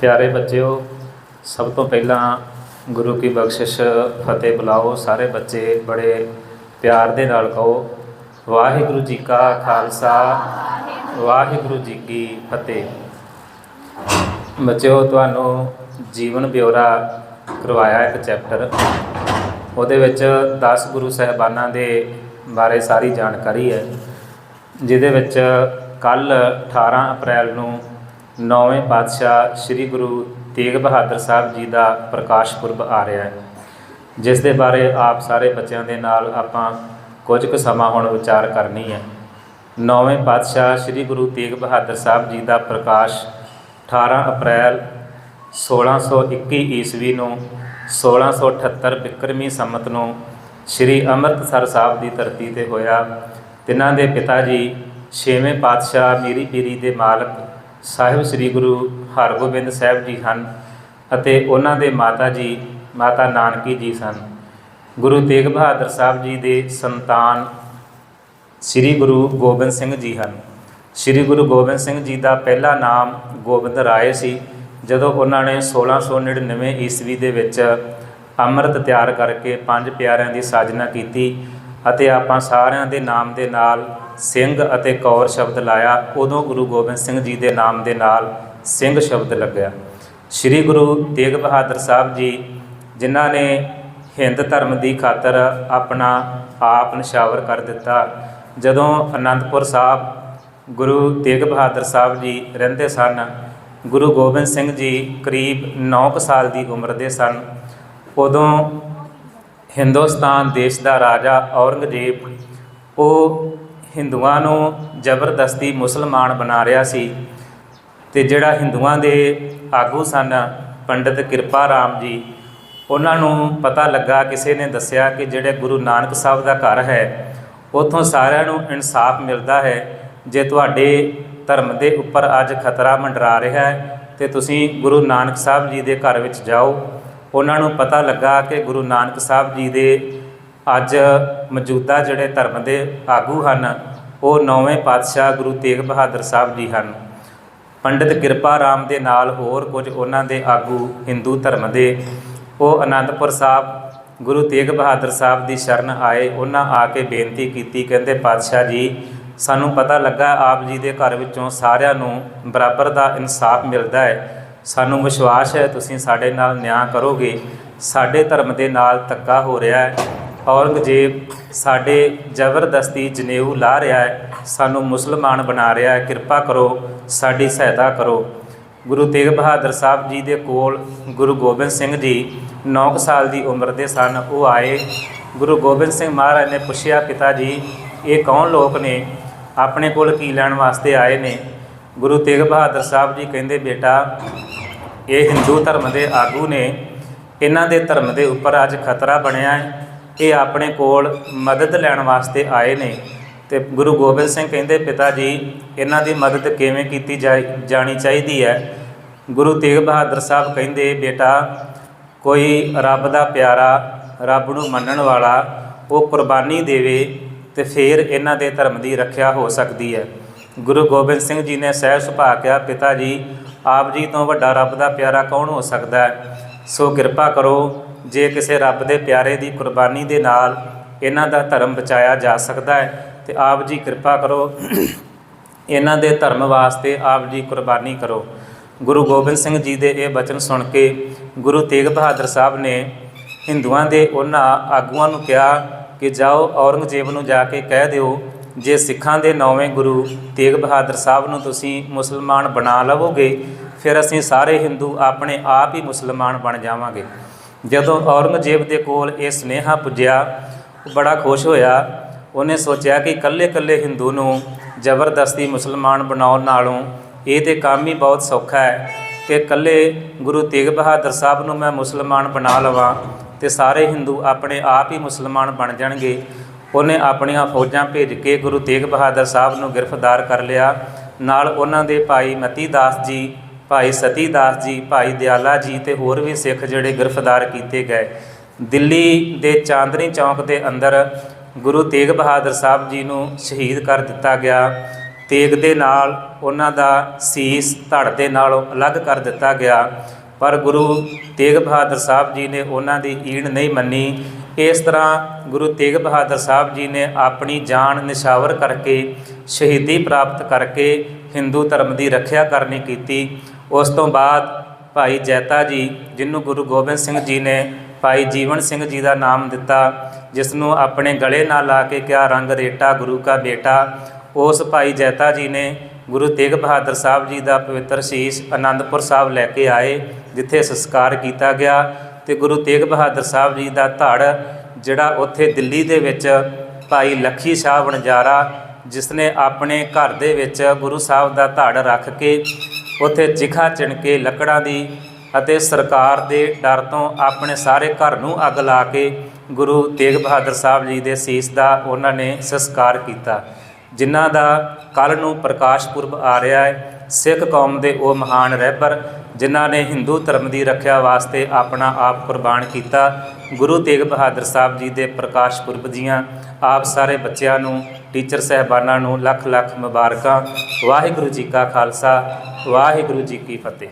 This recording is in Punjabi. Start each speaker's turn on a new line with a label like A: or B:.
A: ਪਿਆਰੇ ਬੱਚਿਓ, ਸਭ ਤੋਂ ਪਹਿਲਾਂ ਗੁਰੂ ਕੀ ਬਖਸ਼ਿਸ਼ ਫਤਿਹ ਬੁਲਾਓ। ਸਾਰੇ ਬੱਚੇ ਬੜੇ ਪਿਆਰ ਦੇ ਨਾਲ ਕਹੋ, ਵਾਹਿਗੁਰੂ ਜੀ ਕਾ ਖਾਲਸਾ, ਵਾਹਿਗੁਰੂ ਜੀ ਕੀ ਫਤਿਹ। ਬੱਚਿਓ, ਤੁਹਾਨੂੰ ਜੀਵਨ ਬਿਉਰਾ ਕਰਵਾਇਆ ਇੱਕ ਚੈਪਟਰ। ਉਹਦੇ ਵਿੱਚ 10 ਗੁਰੂ ਸਹਿਬਾਨਾਂ ਦੇ ਬਾਰੇ ਸਾਰੀ ਜਾਣਕਾਰੀ ਹੈ, ਜਿਹਦੇ ਵਿੱਚ ਕੱਲ 18 ਅਪ੍ਰੈਲ ਨੂੰ ਨੌਵੇਂ ਪਾਤਸ਼ਾਹ ਸ੍ਰੀ ਗੁਰੂ ਤੇਗ ਬਹਾਦਰ ਸਾਹਿਬ ਜੀ ਦਾ ਪ੍ਰਕਾਸ਼ ਪੁਰਬ ਆ ਰਿਹਾ ਹੈ, ਜਿਸ ਦੇ ਬਾਰੇ ਆਪ ਸਾਰੇ ਬੱਚਿਆਂ ਦੇ ਨਾਲ ਆਪਾਂ ਕੁਝ ਕੁ ਸਮਾਂ ਹੁਣ ਵਿਚਾਰ ਕਰਨੀ ਹੈ। ਨੌਵੇਂ ਪਾਤਸ਼ਾਹ ਸ੍ਰੀ ਗੁਰੂ ਤੇਗ ਬਹਾਦਰ ਸਾਹਿਬ ਜੀ ਦਾ ਪ੍ਰਕਾਸ਼ 18 ਅਪ੍ਰੈਲ 1621 ਈਸਵੀ ਨੂੰ 1678 ਬਿਕਰਮੀ ਸੰਮਤ ਨੂੰ ਸ੍ਰੀ ਅੰਮ੍ਰਿਤਸਰ ਸਾਹਿਬ ਦੀ ਧਰਤੀ ਤੇ ਹੋਇਆ। ਤਿਨਾਂ ਦੇ ਪਿਤਾ ਜੀ ਛੇਵੇਂ ਪਾਤਸ਼ਾਹ ਮੀਰੀ ਪੀਰੀ ਦੇ ਮਾਲਕ ਸਾਹਿਬ ਸ੍ਰੀ ਗੁਰੂ ਹਰਗੋਬਿੰਦ ਸਾਹਿਬ ਜੀ ਹਨ ਅਤੇ ਉਹਨਾਂ ਦੇ ਮਾਤਾ ਜੀ, ਮਾਤਾ ਨਾਨਕੀ ਜੀ ਸਨ। ਗੁਰੂ ਤੇਗ ਬਹਾਦਰ ਸਾਹਿਬ ਜੀ ਦੇ ਸੰਤਾਨ ਸ੍ਰੀ ਗੁਰੂ ਗੋਬਿੰਦ ਸਿੰਘ ਜੀ ਹਨ। ਸ੍ਰੀ ਗੁਰੂ ਗੋਬਿੰਦ ਸਿੰਘ ਜੀ ਦਾ ਪਹਿਲਾ ਨਾਮ ਗੋਬਿੰਦ ਰਾਏ ਸੀ, ਜਦੋਂ ਉਹਨਾਂ ਨੇ 1699 ਈਸਵੀ ਦੇ ਵਿੱਚ ਅੰਮ੍ਰਿਤ ਤਿਆਰ ਕਰਕੇ ਪੰਜ ਪਿਆਰਿਆਂ ਦੀ ਸਾਜਨਾ ਕੀਤੀ ਅਤੇ ਆਪਾਂ ਸਾਰਿਆਂ ਦੇ ਨਾਮ ਦੇ ਨਾਲ ਸਿੰਘ ਅਤੇ ਕੌਰ ਸ਼ਬਦ ਲਾਇਆ, ਉਦੋਂ ਗੁਰੂ ਗੋਬਿੰਦ ਸਿੰਘ ਜੀ ਦੇ ਨਾਮ ਦੇ ਨਾਲ ਸਿੰਘ ਸ਼ਬਦ ਲੱਗਿਆ। ਸ੍ਰੀ ਗੁਰੂ ਤੇਗ ਬਹਾਦਰ ਸਾਹਿਬ ਜੀ, ਜਿਨ੍ਹਾਂ ਨੇ ਹਿੰਦ ਧਰਮ ਦੀ ਖਾਤਰ ਆਪਣਾ ਆਪ ਨਿਸ਼ਾਵਰ ਕਰ ਦਿੱਤਾ, ਜਦੋਂ ਅਨੰਦਪੁਰ ਸਾਹਿਬ ਗੁਰੂ ਤੇਗ ਬਹਾਦਰ ਸਾਹਿਬ ਜੀ ਰਹਿੰਦੇ ਸਨ, ਗੁਰੂ ਗੋਬਿੰਦ ਸਿੰਘ ਜੀ ਕਰੀਬ 9 ਸਾਲ ਦੀ ਉਮਰ ਦੇ ਸਨ, ਉਦੋਂ ਹਿੰਦੁਸਤਾਨ ਦੇਸ਼ ਦਾ ਰਾਜਾ ਔਰੰਗਜ਼ੇਬ, ਉਹ ਹਿੰਦੂਆਂ ਨੂੰ ਜ਼ਬਰਦਸਤੀ ਮੁਸਲਮਾਨ ਬਣਾ ਰਿਹਾ ਸੀ ਤੇ ਜਿਹੜਾ ਹਿੰਦੂਆਂ ਦੇ ਆਗੂ ਸਨ, ਪੰਡਿਤ ਕਿਰਪਾ ਰਾਮ ਜੀ, ਉਹਨਾਂ ਨੂੰ ਪਤਾ ਲੱਗਾ, ਕਿਸੇ ਨੇ ਦੱਸਿਆ ਕਿ ਜਿਹੜੇ ਗੁਰੂ ਨਾਨਕ ਸਾਹਿਬ ਦਾ ਘਰ ਹੈ, ਉਥੋਂ ਸਾਰਿਆਂ ਨੂੰ ਇਨਸਾਫ ਮਿਲਦਾ ਹੈ, ਜੇ ਤੁਹਾਡੇ ਧਰਮ ਦੇ ਉੱਪਰ ਅੱਜ ਖਤਰਾ ਮੰਡਰਾ ਰਿਹਾ ਹੈ, ਤੇ ਤੁਸੀਂ ਗੁਰੂ ਨਾਨਕ ਸਾਹਿਬ ਜੀ ਦੇ ਘਰ ਵਿੱਚ ਜਾਓ। ਉਹਨਾਂ ਨੂੰ ਪਤਾ ਲੱਗਾ ਕਿ ਗੁਰੂ ਨਾਨਕ ਸਾਹਿਬ ਜੀ ਦੇ ਅੱਜ ਮੌਜੂਦਾ ਜਿਹੜੇ ਧਰਮ ਦੇ ਆਗੂ ਹਨ, ਉਹ ਨੌਵੇਂ ਪਾਤਸ਼ਾਹ ਗੁਰੂ ਤੇਗ ਬਹਾਦਰ ਸਾਹਿਬ ਜੀ ਹਨ। ਪੰਡਿਤ ਕਿਰਪਾ ਰਾਮ ਦੇ ਨਾਲ ਹੋਰ ਕੁਝ ਉਹਨਾਂ ਦੇ ਆਗੂ ਹਿੰਦੂ ਧਰਮ ਦੇ, ਉਹ ਅਨੰਦਪੁਰ ਸਾਹਿਬ ਗੁਰੂ ਤੇਗ ਬਹਾਦਰ ਸਾਹਿਬ ਦੀ ਸ਼ਰਨ ਆਏ, ਉਹਨਾਂ ਆ ਕੇ ਬੇਨਤੀ ਕੀਤੀ, ਕਹਿੰਦੇ, ਪਾਤਸ਼ਾਹ ਜੀ, ਸਾਨੂੰ ਪਤਾ ਲੱਗਾ, ਆਪ ਜੀ ਦੇ ਘਰ ਵਿੱਚੋਂ ਸਾਰਿਆਂ ਨੂੰ ਬਰਾਬਰ ਦਾ ਇਨਸਾਫ ਮਿਲਦਾ ਹੈ। ਸਾਨੂੰ ਵਿਸ਼ਵਾਸ ਹੈ, ਤੁਸੀਂ ਸਾਡੇ ਨਾਲ ਨਿਆਂ ਕਰੋਗੇ। ਸਾਡੇ ਧਰਮ ਦੇ ਨਾਲ ਧੱਕਾ ਹੋ ਰਿਹਾ ਹੈ। ਔਰੰਗਜ਼ੇਬ ਸਾਡੇ ਜ਼ਬਰਦਸਤੀ ਜਨੇਊ ਲਾ ਰਿਹਾ ਹੈ। ਸਾਨੂੰ ਮੁਸਲਮਾਨ ਬਣਾ ਰਿਹਾ ਹੈ। ਕਿਰਪਾ ਕਰੋ, ਸਾਡੀ ਸਹਾਇਤਾ ਕਰੋ। ਗੁਰੂ ਤੇਗ ਬਹਾਦਰ ਸਾਹਿਬ ਜੀ ਦੇ ਕੋਲ ਗੁਰੂ ਗੋਬਿੰਦ ਸਿੰਘ ਜੀ 9 ਸਾਲ ਦੀ ਉਮਰ ਦੇ ਸਨ। ਉਹ ਆਏ। ਗੁਰੂ ਗੋਬਿੰਦ ਸਿੰਘ ਮਹਾਰਾਜ ਨੇ ਪੁੱਛਿਆ, ਪਿਤਾ ਜੀ, ਇਹ ਕੌਣ ਲੋਕ ਨੇ? ਆਪਣੇ ਕੋਲ ਕੀ ਲੈਣ ਵਾਸਤੇ ਆਏ ਨੇ? ਗੁਰੂ ਤੇਗ ਬਹਾਦਰ ਸਾਹਿਬ ਜੀ ਕਹਿੰਦੇ, ਬੇਟਾ ਇਹ ਹਿੰਦੂ ਧਰਮ ਦੇ ਆਗੂ ਨੇ ਇਹਨਾਂ ਦੇ ਧਰਮ ਦੇ ਉੱਪਰ ਅੱਜ ਖਤਰਾ ਬਣਿਆ ਹੈ। ਇਹ ਆਪਣੇ ਕੋਲ ਮਦਦ ਲੈਣ ਵਾਸਤੇ ਆਏ ਨੇ ਤੇ ਗੁਰੂ ਗੋਬਿੰਦ ਸਿੰਘ ਕਹਿੰਦੇ, ਪਿਤਾ ਜੀ, ਇਹਨਾਂ ਦੀ ਮਦਦ ਕਿਵੇਂ ਕੀਤੀ ਜਾਣੀ ਚਾਹੀਦੀ ਹੈ? ਗੁਰੂ ਤੇਗ ਬਹਾਦਰ ਸਾਹਿਬ ਕਹਿੰਦੇ, ਬੇਟਾ, ਕੋਈ ਰੱਬ ਦਾ ਪਿਆਰਾ ਰੱਬ ਨੂੰ ਮੰਨਣ ਵਾਲਾ ਉਹ ਕੁਰਬਾਨੀ ਦੇਵੇ ਤੇ ਫਿਰ ਇਹਨਾਂ ਦੇ ਧਰਮ ਦੀ ਰੱਖਿਆ ਹੋ ਸਕਦੀ ਹੈ। ਗੁਰੂ ਗੋਬਿੰਦ ਸਿੰਘ ਜੀ ਨੇ ਸਹਿ ਸੁਭਾ ਕਿਹਾ, ਪਿਤਾ ਜੀ ਆਪ ਜੀ ਤੋਂ ਵੱਡਾ ਰੱਬ ਦਾ ਪਿਆਰਾ ਕੌਣ ਹੋ ਸਕਦਾ ਹੈ? ਸੋ ਕਿਰਪਾ ਕਰੋ, ਜੇ ਕਿਸੇ ਰੱਬ ਦੇ ਪਿਆਰੇ ਦੀ ਕੁਰਬਾਨੀ ਦੇ ਨਾਲ ਇਹਨਾਂ ਦਾ ਧਰਮ ਬਚਾਇਆ ਜਾ ਸਕਦਾ ਹੈ, ਤੇ ਆਪ ਜੀ ਕਿਰਪਾ ਕਰੋ, ਇਹਨਾਂ ਦੇ ਧਰਮ ਵਾਸਤੇ ਆਪ ਜੀ ਕੁਰਬਾਨੀ ਕਰੋ। ਗੁਰੂ ਗੋਬਿੰਦ ਸਿੰਘ ਜੀ ਦੇ ਇਹ ਬਚਨ ਸੁਣ ਕੇ ਗੁਰੂ ਤੇਗ ਬਹਾਦਰ ਸਾਹਿਬ ਨੇ ਹਿੰਦੂਆਂ ਦੇ ਉਹਨਾਂ ਆਗੂਆਂ ਨੂੰ ਕਿਹਾ ਕਿ ਜਾਓ ਔਰੰਗਜ਼ੇਬ ਨੂੰ ਜਾ ਕੇ ਕਹਿ ਦਿਓ ਜੇ ਸਿੱਖਾਂ ਦੇ ਨੌਵੇਂ ਗੁਰੂ ਤੇਗ ਬਹਾਦਰ ਸਾਹਿਬ ਨੂੰ ਤੁਸੀਂ ਮੁਸਲਮਾਨ ਬਣਾ ਲਵੋਗੇ, ਫਿਰ ਅਸੀਂ ਸਾਰੇ ਹਿੰਦੂ ਆਪਣੇ ਆਪ ਹੀ ਮੁਸਲਮਾਨ ਬਣ ਜਾਵਾਂਗੇ। ਜਦੋਂ ਔਰੰਗਜ਼ੇਬ ਦੇ ਕੋਲ ਇਹ ਸੁਨੇਹਾ ਪੁੱਜਿਆ, ਉਹ ਬੜਾ ਖੁਸ਼ ਹੋਇਆ। ਉਹਨੇ ਸੋਚਿਆ ਕਿ ਇਕੱਲੇ-ਇਕੱਲੇ ਹਿੰਦੂ ਨੂੰ ਜ਼ਬਰਦਸਤੀ ਮੁਸਲਮਾਨ ਬਣਾਉਣ ਨਾਲੋਂ ਇਹ ਤੇ ਕੰਮ ਹੀ ਬਹੁਤ ਸੌਖਾ ਹੈ ਕਿ ਇਕੱਲੇ ਗੁਰੂ ਤੇਗ ਬਹਾਦਰ ਸਾਹਿਬ ਨੂੰ ਮੈਂ ਮੁਸਲਮਾਨ ਬਣਾ ਲਵਾਂ ਤੇ ਸਾਰੇ ਹਿੰਦੂ ਆਪਣੇ ਆਪ ਹੀ ਮੁਸਲਮਾਨ ਬਣ ਜਾਣਗੇ। ਉਹਨੇ ਆਪਣੀਆਂ ਫੌਜਾਂ ਭੇਜ ਕੇ ਗੁਰੂ ਤੇਗ ਬਹਾਦਰ ਸਾਹਿਬ ਨੂੰ ਗ੍ਰਿਫਤਾਰ ਕਰ ਲਿਆ। ਨਾਲ ਉਹਨਾਂ ਦੇ ਭਾਈ ਮਤੀ ਦਾਸ ਜੀ, ਭਾਈ ਸਤੀ ਦਾਸ ਜੀ, ਭਾਈ ਦਿਆਲਾ ਜੀ ਤੇ ਹੋਰ ਵੀ ਸਿੱਖ ਜਿਹੜੇ ਗ੍ਰਿਫਤਾਰ ਕੀਤੇ ਗਏ। ਦਿੱਲੀ ਦੇ ਚਾਂਦਨੀ ਚੌਕ ਦੇ ਅੰਦਰ ਗੁਰੂ ਤੇਗ ਬਹਾਦਰ ਸਾਹਿਬ ਜੀ ਨੂੰ ਸ਼ਹੀਦ ਕਰ ਦਿੱਤਾ ਗਿਆ। ਤੇਗ ਦੇ ਨਾਲ ਉਹਨਾਂ ਦਾ ਸੀਸ ਧੜ ਦੇ ਨਾਲੋਂ ਅਲੱਗ ਕਰ ਦਿੱਤਾ ਗਿਆ। ਪਰ ਗੁਰੂ ਤੇਗ ਬਹਾਦਰ ਸਾਹਿਬ ਜੀ ਨੇ ਉਹਨਾਂ ਦੀ ਈਣ ਨਹੀਂ ਮੰਨੀ। ਇਸ ਤਰ੍ਹਾਂ ਗੁਰੂ ਤੇਗ ਬਹਾਦਰ ਸਾਹਿਬ ਜੀ ਨੇ ਆਪਣੀ ਜਾਨ ਨਿਸ਼ਾਵਰ ਕਰਕੇ, ਸ਼ਹੀਦੀ ਪ੍ਰਾਪਤ ਕਰਕੇ ਹਿੰਦੂ ਧਰਮ ਦੀ ਰੱਖਿਆ ਕਰਨੀ ਕੀਤੀ। ਉਸ ਤੋਂ ਬਾਅਦ ਭਾਈ ਜੈਤਾ ਜੀ ਜਿਹਨੂੰ ਗੁਰੂ ਗੋਬਿੰਦ ਸਿੰਘ ਜੀ ਨੇ ਭਾਈ ਜੀਵਨ ਸਿੰਘ ਜੀ ਦਾ ਨਾਮ ਦਿੱਤਾ ਜਿਸ ਨੂੰ ਆਪਣੇ ਗਲੇ ਨਾਲ ਲਾ ਕੇ ਕਿਹਾ, ਰੰਗ ਰੇਟਾ ਗੁਰੂ ਕਾ ਬੇਟਾ। ਉਸ ਭਾਈ ਜੈਤਾ ਜੀ ਨੇ ਗੁਰੂ ਤੇਗ ਬਹਾਦਰ ਸਾਹਿਬ ਜੀ ਦਾ ਪਵਿੱਤਰ ਸੀਸ ਆਨੰਦਪੁਰ ਸਾਹਿਬ ਲੈ ਕੇ ਆਏ, ਜਿੱਥੇ ਸੰਸਕਾਰ ਕੀਤਾ ਗਿਆ। ਤੇ ਗੁਰੂ ਤੇਗ ਬਹਾਦਰ ਸਾਹਿਬ ਜੀ ਦਾ ਧੜ, ਜਿਹੜਾ ਉੱਥੇ ਦਿੱਲੀ ਦੇ ਵਿੱਚ ਭਾਈ ਲੱਖੀ ਸ਼ਾਹ ਵਣਜਾਰਾ, ਜਿਸ ਨੇ ਆਪਣੇ ਘਰ ਦੇ ਵਿੱਚ ਗੁਰੂ ਸਾਹਿਬ ਦਾ ਧੜ ਰੱਖ ਕੇ ਉੱਥੇ ਚਿਖਾ ਚਿਣ ਕੇ ਲੱਕੜਾਂ ਦੀ ਅਤੇ ਸਰਕਾਰ ਦੇ ਡਰ ਤੋਂ ਆਪਣੇ ਸਾਰੇ ਘਰ ਨੂੰ ਅੱਗ ਲਾ ਕੇ ਗੁਰੂ ਤੇਗ ਬਹਾਦਰ ਸਾਹਿਬ ਜੀ ਦੇ ਸੀਸ ਦਾ ਉਹਨਾਂ ਨੇ ਸੰਸਕਾਰ ਕੀਤਾ, ਜਿਨ੍ਹਾਂ ਦਾ ਕੱਲ ਨੂੰ ਪ੍ਰਕਾਸ਼ ਪੁਰਬ ਆ ਰਿਹਾ ਹੈ। ਸਿੱਖ ਕੌਮ ਦੇ ਉਹ ਮਹਾਨ ਰਹਿਬਰ ਜਿਨ੍ਹਾਂ ਨੇ ਹਿੰਦੂ ਧਰਮ ਦੀ ਰੱਖਿਆ ਵਾਸਤੇ ਆਪਣਾ ਆਪ ਕੁਰਬਾਨ ਕੀਤਾ, ਗੁਰੂ ਤੇਗ ਬਹਾਦਰ ਸਾਹਿਬ ਜੀ ਦੇ ਪ੍ਰਕਾਸ਼ ਪੁਰਬ ਦੀਆਂ, ਆਪ ਸਾਰੇ ਬੱਚਿਆਂ ਨੂੰ, ਟੀਚਰ ਸਹਿਬਾਨਾਂ ਨੂੰ ਲੱਖ ਲੱਖ ਮੁਬਾਰਕਾਂ, ਵਾਹਿਗੁਰੂ ਜੀ ਕਾ ਖਾਲਸਾ, ਵਾਹਿਗੁਰੂ ਜੀ ਕੀ ਫਤਿਹ।